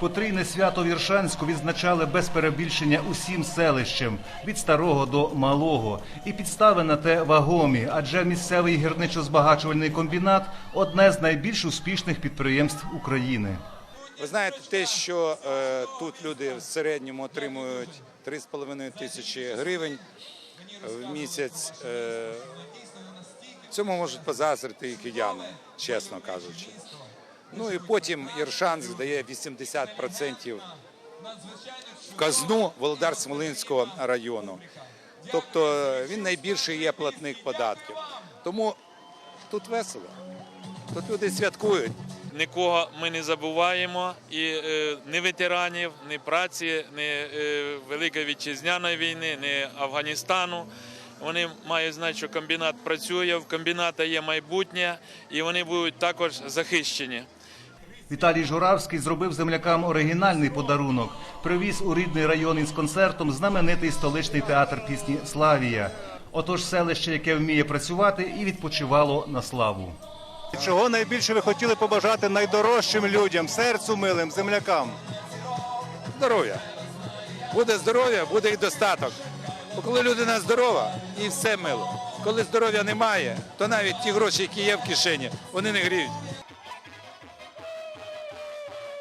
Потрійне свято в Іршанську відзначали без перебільшення усім селищем від старого до малого. І підстави на те вагомі, адже місцевий гірничо-збагачувальний комбінат одне з найбільш успішних підприємств України. Ви знаєте, те, що е, тут люди в середньому отримують 3,5 тисячі гривень в місяць. Е, цьому можуть позазрити і кияни, чесно кажучи. Ну і потім Іршанськ дає 80% в казну Володар-Смолинського району. Тобто він найбільший є платник податків. Тому тут весело. Тут люди святкують. Нікого ми не забуваємо, і е, ні ветеранів, ні праці, ні е, Великої вітчизняної війни, ні Афганістану. Вони мають знати, що комбінат працює, в комбіната є майбутнє, і вони будуть також захищені. Віталій Журавський зробив землякам оригінальний подарунок. Привіз у рідний район із концертом знаменитий столичний театр пісні Славія. Отож, селище, яке вміє працювати і відпочивало на славу. Чого найбільше ви хотіли побажати найдорожчим людям, серцю милим, землякам? здоров'я. Буде здоров'я, буде і достаток. Бо коли людина здорова, і все мило. Коли здоров'я немає, то навіть ті гроші, які є в кишені, вони не гріють.